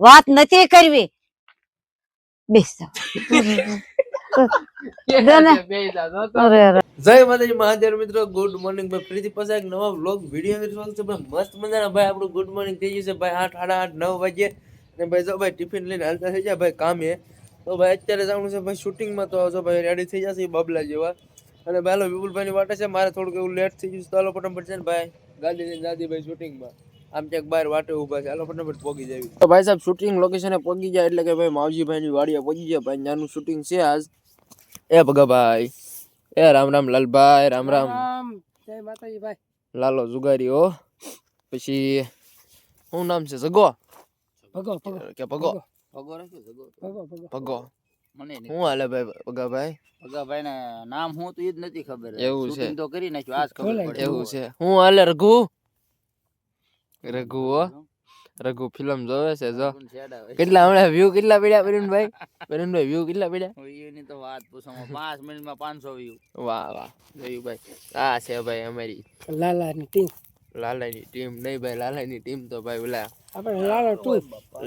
વાત નથી કરવી. બેસો અરે અરે. જય માતાજી મહાદેવ મિત્રો. ગુડ મોર્નિંગ ભાઈ. ફરીથી પાછા એક નવા વ્લોગ વીડિયો અંદર સ્વાગત છે. ભાઈ મસ્ત મજાના ભાઈ આપણું ગુડ મોર્નિંગ થઈ ગયું છે. ભાઈ આઠ સાડા આઠ નવ વાગે અને ભાઈ જો ભાઈ ટિફિન લઈને હાલતા થઈ જાય ભાઈ કામે. તો ભાઈ અત્યારે જવાનું છે ભાઈ શૂટિંગમાં તો જો ભાઈ રેડી થઈ જશે બબલા જેવા. અને ભાઈ હાલો વિપુલભાઈની વાટે છે. મારે થોડુંક એવું લેટ થઈ ગયું છે. તો હાલો ફટાફટ છે ને ભાઈ ગાડી લઈને દાદી ભાઈ શૂટિંગમાં આમ ક્યાંક બહાર વાટે ઊભા છે. હાલો ફટાફટ પહોંચી જાવી. તો ભાઈ સાહેબ શૂટિંગ લોકેશને પહોંચી જાય એટલે કે ભાઈ માવજીભાઈની વાડીએ પહોંચી જાય. ભાઈ નાનું શૂટિંગ છે આજ. એ ભગાભાઈ એ રામ રામ લાલભાઈ રામ રામ. જય માતાજી ભાઈ. લાલો જુગારી હો. પછી શું નામ છે? જગો. ભગો ભગો. કે ભગો? ભગો. ભગો ભગો મને નહીં હાલે ભાઈ ભગાભાઈ ભગાભાઈ ને નામ હું તો એ જ નથી ખબર. એવું છે. તો કરી નાખ્યું આજ ખબર એવું છે. હું હાલે રઘુ? રઘુ હો. રઘુ ફિલ્મ જોવે છે જો. કેટલા હમણાં વ્યૂ કેટલા પડ્યા પરિણભાઈ પરિણભાઈ વ્યૂ કેટલા પડ્યા? હવે એની તો વાત પૂછો પાંચ મિનિટમાં પાંચસો વ્યૂ વાહ વાહ. જોયું ભાઈ. આ છે ભાઈ અમારી. લાલાની ટીમ લાલાની ટીમ નહીં ભાઈ લાલાની ટીમ તો ભાઈ ઓલા આપણે લાલો ટુ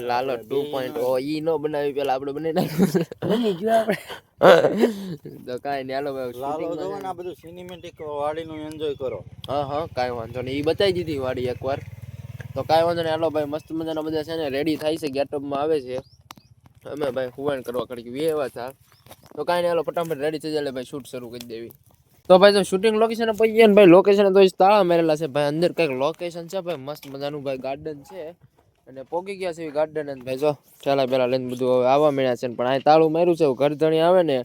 લાલો ટુ પોઈન્ટ ઓ ઈ નો બનાવી પેલા આપણે બની નાખ્યું. બની ગયો આપણે. તો કાઈ ને હાલો ભાઈ લાલો જોવો ને આ બધું સિનેમેટિક વાડીનું એન્જોય કરો. હા હા કાઈ વાંધો નહીં. એ બતાવી દીધી વાડી એકવાર. તો કાંઈ વાંધો નહીં. હાલો ભાઈ, મસ્ત મજાના બધા છે ને રેડી થાય છે, ગેટઅપમાં આવે છે. અમે ભાઈ હુવાણ કરવા કડી વે એવા હતા. તો કાંઈ નહીં, હાલો ફટાફટ રેડી થઈ જાય ભાઈ શૂટ શરૂ કરી દેવી. તો ભાઈ જો શૂટિંગ લોકેશન પહોંચી ગયા ને ભાઈ લોકેશન તો તાળા મારેલા છે. ભાઈ અંદર કંઈક લોકેશન છે ભાઈ, મસ્ત મજાનું ભાઈ ગાર્ડન છે. અને પોગી ગયા છે ગાર્ડન અને ભાઈ જો ચાલા પેલા લઈને બધું હવે આવવા મળ્યા છે પણ અહીં તાળું માર્યું છે ઘર ધણી આવે ને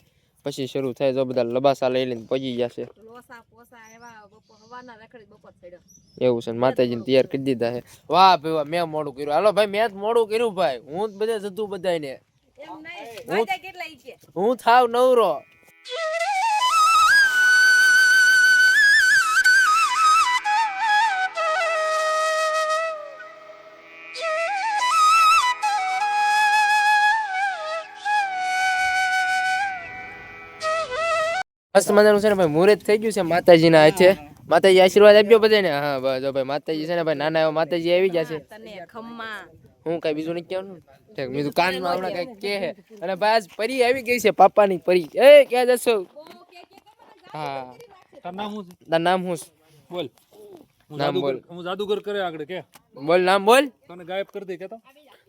પછી શરૂ થાય જો બધા લબાસા લઈ લઈને પહોંચી ગયા છે. એવું છે ને માતાજીને તૈયાર કરી દીધા છે. વાહ ભાઈ વાહ મેં મોડું કર્યું. હાલો ભાઈ મેં જ મોડું કર્યું ભાઈ. હું જ બધે જતું બધાને હું થાવ નવરો. મસ્ત મજાનું છે ને ભાઈ મુહૂર્ત થઈ ગયું છે માતાજીના હાથે. માતાજી આશીર્વાદ આપજો બધાને. હા બસ ભાઈ માતાજી છે ને ભાઈ નાના એવા માતાજી આવી ગયા છે. હું કઈ બીજું નહીં કહેવાનું. ઠીક બીજું કાનમાં હમણાં કઈ કે હે અને ભાઈ આજ પરી આવી ગઈ છે પાપાની પરી એ ક્યાં જશો? હા. તારું નામ હું બોલ. નામ બોલ. હું જાદુગર કરે આગળ કે? બોલ નામ બોલ. તને ગાયબ કરી દે કેતો.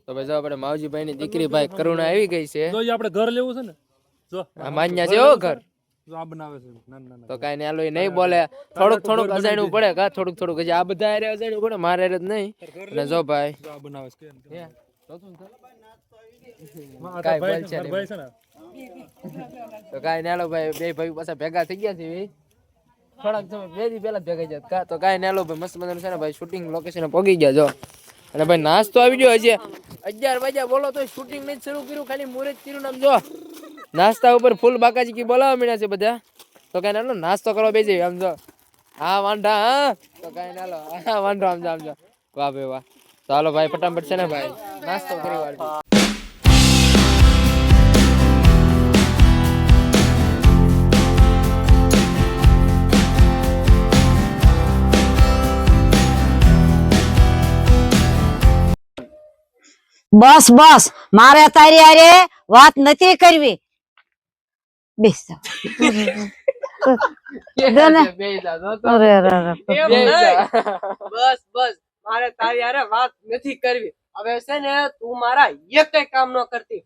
તો ભાઈ જો આપણે માવજીભાઈ ની દીકરી ભાઈ કરુણા આવી ગઈ છે. જો આપણે ઘર લેવું છે ને? જો. આ માન્યા છે ઓ ઘર. આ બનાવે છે. ના ના ના. તો કાંઈ ને હાલો નહીં બોલે. થોડુંક થોડુંક અજાણ્યું પડે કા થોડુંક થોડુંક હજી આ બધા હારે અજાણ્યું પડે મારે હારે જ નહીં. અને જો ભાઈ. આ બનાવે છે. કે કાંઈ બોલ ને તો કાંઈ ભાઈ બે ભાઈ પાછા ભેગા થઈ ગયા છે થોડાક સમય બે દી પહેલા ભેગા કા તો કાંઈ નહીં આલો ભાઈ મસ્ત મજાનું છે ને ભાઈ શૂટિંગ લોકેશન પહોંચી ગયા જો. અને ભાઈ નાસ્તો આવી ગયો હજી. અગિયાર વાગ્યા બોલો તો શૂટિંગ નહીં શરૂ કર્યું ખાલી મુહૂર્ત કર્યું નામ જો. નાસ્તા ઉપર ફૂલ બાકાજી કી બોલાવા મળ્યા છે બધા? તો કાંઈ નાલો નાસ્તો કરવા બેસી આમ જો. હા, વાંઢા, હા. તો કાંઈ નાલો હા, વાંઢો, આમ જો આમ જો. વાહ, ભાઈ, વાહ. ચાલો ભાઈ, ફટાફટ છે ને, ભાઈ, નાસ્તો કરી વાળજો. બસ બસ. મારે તારી અરે વાત નથી કરવી. બેસો અરે અરે અરે બસ બસ. મારે તારી હારે વાત નથી કરવી. હવે છે ને તું મારા એક કઈ કામ ન કરતી.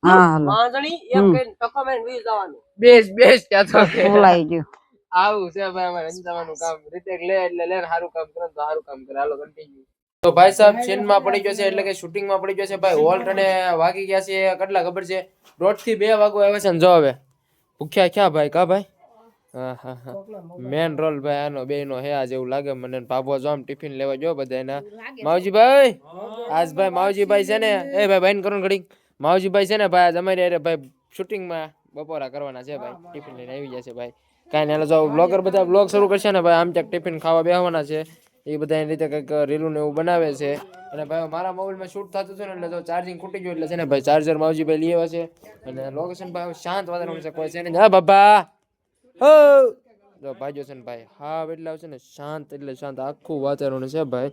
માંજણી એમ. કઈ ટકો મેં વી જવાનું. બેસ બેસ ત્યાં તો બોલાઈ ગયો. આવું છે ભાઈ અમારે અંજાવાનું કામ. રીતે લે એટલે લે સારું કામ કરે તો સારું કામ કરે. હાલો કન્ટિન્યુ તો ભાઈ સાહેબ સીનમાં પડી ગયો છે એટલે કે શૂટિંગમાં પડી ગયો છે. ભાઈ હોલ્ટ અને વાગી ગયા છે કેટલા ખબર છે? દોઢથી બે વાગો આવે છે ને જો હવે. ભૂખ્યા ક્યાં ભાઈ? કા ભાઈ? હા હા હા. મેન રોલ ભાઈ આનો બે નો હે આજે એવું લાગે મને. ભાભો જો આમ ટિફિન લેવા જો બધા એના માવજી ભાઈ આજ ભાઈ માવજીભાઈ છે ને એ ભાઈ ભાઈ કરું ઘડી માવજીભાઈ છે ને ભાઈ આજ અમારી અરે ભાઈ શૂટિંગમાં બપોરા કરવાના છે ભાઈ. ટિફિન લઈને આવી જશે ભાઈ. કાંઈ નહીં જો બ્લોગર બધા બ્લોગ શરૂ કરશે ને ભાઈ. આમ ક્યાંક ટિફિન ખાવા બેહવાના છે. એ બધા એની રીતે કંઈક રીલું ને એવું બનાવે છે. અને ભાઈ મારા મોબાઈલમાં શૂટ થતું હતું ને, એટલે જો ચાર્જિંગ ખૂટી ગયું, એટલે છે ને ભાઈ ચાર્જર માવજી ભાઈ લઈ આવ્યા છે. અને લોકેશન ભાઈ શાંત વાતાવરણ છે, કોઈ છે ને હા બાબા હો. જો ભાઈજો છે ને ભાઈ, હા, એટલે આવશે ને શાંત, એટલે શાંત. આખું વાતાવરણ છે ભાઈ.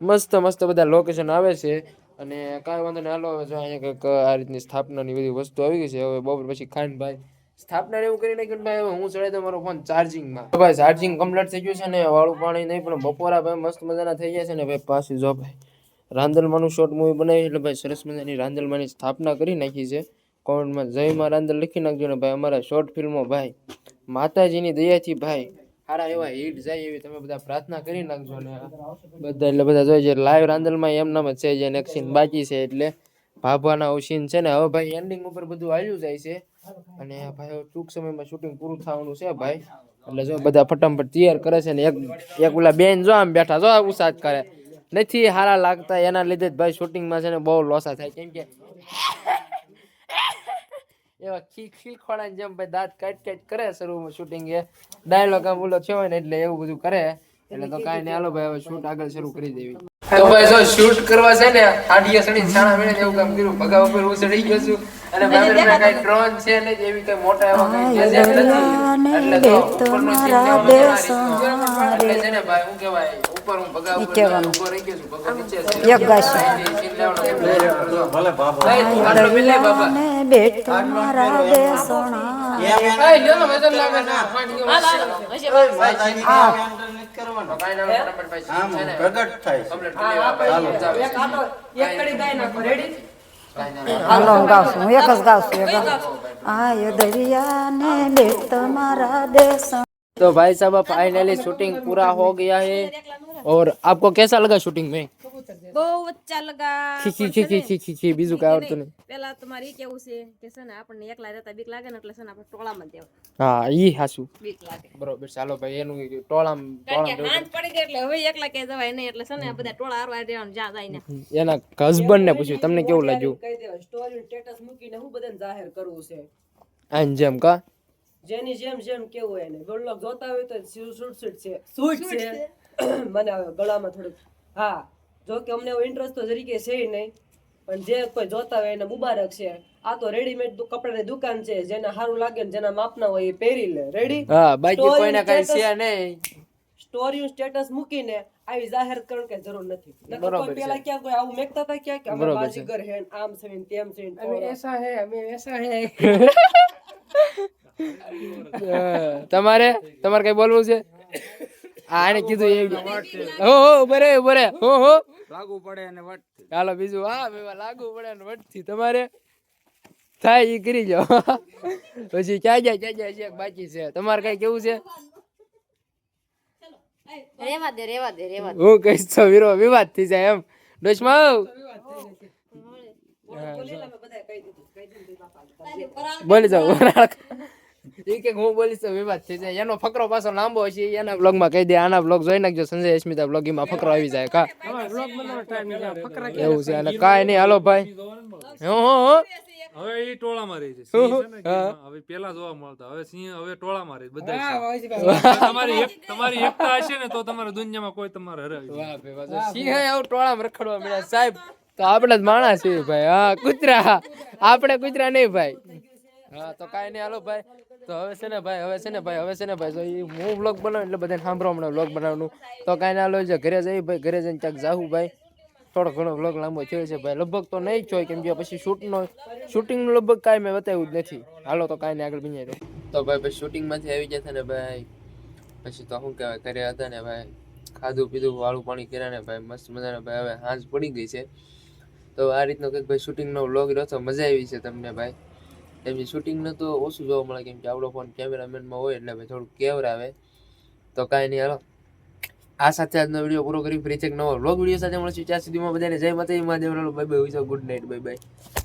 મસ્ત મસ્ત બધા લોકેશન આવે છે. અને કાંઈ વાંધો નહીં, હાલો જો અહીંયા કંઈક આ રીતની સ્થાપનાની બધી વસ્તુ આવી ગઈ છે. હવે બપોર પછી ખાઈને ભાઈ સ્થાપના એવું કરી નાખ્યું ભાઈ, હવે હું ચડે તમારો મારો ફોન ચાર્જિંગમાં ભાઈ ચાર્જિંગ કમ્પ્લીટ થઈ ગયું છે ને, વાળું પાણી નહીં, પણ બપોરા ભાઈ મસ્ત મજાના થઈ ગયા છે ને, ભાઈ, પાછું જો ભાઈ, રાંદલમાનું શોર્ટ મૂવી બનાવી એટલે ભાઈ, સરસ મજાની રાંદલમાની સ્થાપના કરી નાખી છે. કોમેન્ટમાં જયમાં રાંદલ લખી નાખજો ને ભાઈ, અમારા શોર્ટ ફિલ્મો ભાઈ, માતાજીની દયાથી ભાઈ સારા એવા હિટ જાય એવી તમે બધા પ્રાર્થના કરી નાખજો ને. બધા એટલે બધા જોઈએ લાઈવ રાંદલમાં એમ નામ જ છે, જે નેક્સિન બાકી છે એટલે ભાભાના સીન છે ને, હવે ભાઈ એન્ડિંગ ઉપર બધું આવ્યું જાય છે. અને ભાઈ ટૂંક સમયમાં શૂટિંગ પૂરું થવાનું છે ભાઈ. એટલે જો બધા ફટાફટ તૈયાર કરે છે ને એક એક ઓલા બેન જો આમ બેઠા જો ઉસાદ કરે. નથી હારા લાગતા એના લીધે ભાઈ શૂટિંગમાં છે ને બહુ લોસા થાય. કેમ કે એવા ખી ખીલખોડા જેમ ભાઈ દાંત કાટ કાટ કરે શરૂમાં શૂટિંગ એ. ડાયલોગ આમ ઓલો થયો હોય ને એટલે એવું બધું કરે. એટલે તો કાંઈ નહીં, હાલો ભાઈ હવે શૂટ આગળ શરૂ કરી દેવી. તો ભાઈ જો શૂટ કરવા છે ને આડિયા સડી છાણા મેળે એવું કામ કર્યું. ભગા ઉપર હું ગયો છું. બેટ મારા બેસણા ભાઈ લ્યો ને વજન લાગે છે. પાંચ દિવસ કાંઈ ના ફટાફટ ભાઈ scene છે ને. પ્રગટ થાય हलौँ गाउँछौँ एक गाउँछु आयो दरियाने ले तुम्हारा देश तो भाई साहब फाइनली शूटिंग पूरा हो गया है। और आपको कैसा लगा शूटिंग में? બહુ અચ્છા લગા ખી ખી ખી ખી ખી ખી બીજું કઈ આવડતું નહીં. પેલા તમારે કેવું છે કે છે ને આપણને એકલા રહેતા બીક લાગે ને એટલે છે ને આપણે ટોળામાં દેવા હા ઈ હાસુ બીક લાગે. બરોબર ચાલો ભાઈ એનું ટોળામ કારણ કે પડી ગઈ એટલે હવે એકલા ક્યાંય જવાય નહીં એટલે છે ને બધા ટોળા હારવા દેવાનું જ્યાં જાય ને. એના હસબન્ડ ને પૂછ્યું તમને કેવું લાગ્યું? કહી દેવાય સ્ટોરી સ્ટેટસ મૂકીને હું બધાને જાહેર કરવું છે. આમ જેમ કા? જેની જેમ જેમ કેવું હોય ને જોતા હોય તો શૂટ શૂટ છે. શૂટ છે. મને ગળામાં થોડુંક હા. જો કે અમને ઇન્ટરેસ્ટ તો તરીકે છે નહીં પણ જે કોઈ જોતા હોય એને મુબારક છે. આ તો રેડીમેડ કપડાની દુકાન છે જેને સારું લાગે ને જેના માપના હોય એ પહેરી લે. રેડી હા બાકી કોઈને કઈ છે નહીં. સ્ટોરી સ્ટેટસ મૂકીને આવી જાહેર કરણ કઈ જરૂર નથી. નકર. પેલા ક્યાં કોઈ આવું મેકતા હતા ક્યાં કે અમે બાજીગર હે આમ છે ને તેમ છે ને અમે એસા હે અમે એસા હે તમારે? તમારે કઈ બોલવું છે? આને કીધું એ હો હો બરે બરે હો હો. લાગુ પડે અને વટ ચાલો બીજું હા મેવા લાગુ પડે વટ વટથી તમારે થાય ઈ કરી જાઓ પછી ક્યાં જાય ક્યાં જાય છે બાકી છે. તમારે કઈ કેવું છે? રેવા દે રેવા દે રેવા હું કહીશ તો વીરો વિવાદ થઈ જાય એમ. ડોશમાં બોલી જાઓ ઈ કે હું બોલીશ તો વિવાદ થઈ જાય. એનો ફકરો પાછો લાંબો છે એના બ્લોગમાં કહી દે આના બ્લોગ જોઈ નાખજો સંજય અસ્મિતા બ્લોગ એમાં ફકરો આવી જાય. કા? એવું છે અને કાંઈ નહીં. હાલો ભાઈ. હું હો હવે એ ટોળામાં રહી છે. છે હવે પેલા જોવા મળતા. હવે સિંહ હવે ટોળામાં રહે બધા તમારી તમારી એકતા હશે ને તો તમારા દુનિયામાં કોઈ તમારે હરાવી સિંહ આવું ટોળામાં રખડવા મળ્યા સાહેબ તો આપણે જ માણસ છીએ ભાઈ. હા કૂતરા. આપણે કૂતરા નહીં ભાઈ. હા, તો કાંઈ નહીં, હાલો ભાઈ. તો હવે છે ને ભાઈ, હવે છે ને ભાઈ, હવે છે ને ભાઈ, જો હું વ્લોગ બનાવું એટલે બધાને સાંભળવા મળે વ્લોગ બનાવવાનું. તો કાંઈ ના લો ઘરે જઈ ભાઈ, ઘરે જઈને ક્યાંક જાવું ભાઈ. થોડો ઘણો વ્લોગ લાંબો થયો છે ભાઈ. લગભગ તો નહીં જ હોય કેમ કે પછી શૂટનો, શૂટિંગનું લગભગ કાંઈ મેં બતાવ્યું જ નથી. હાલો, તો કાંઈ નહીં, આગળ બિનાઈ તો ભાઈ, પછી શૂટિંગમાંથી આવી ગયા ને ભાઈ. પછી તો શું કહેવાય, ઘરે હતા ને ભાઈ. ખાધું પીધું, વાળું પાણી કર્યા ને ભાઈ, મસ્ત મજાના ભાઈ, હવે હાંજ પડી ગઈ છે. તો આ રીતનો કંઈક ભાઈ શૂટિંગનો વ્લોગ રહ્યો તો મજા આવી છે તમને ભાઈ. કેમ શૂટિંગને તો ઓછું જોવા મળે કેમ કે આપણો ફોન કેમેરામેનમાં હોય એટલે ભાઈ થોડુંક કેવર આવે તો કાંઈ નહીં, હાલો. આ સાથે આજનો વીડિયો પૂરો કરી ફરી છે નવો વ્લોગ વીડિયો સાથે મળશું. ત્યાં સુધીમાં બધાને જય માતા Mahadev bye bye good night bye bye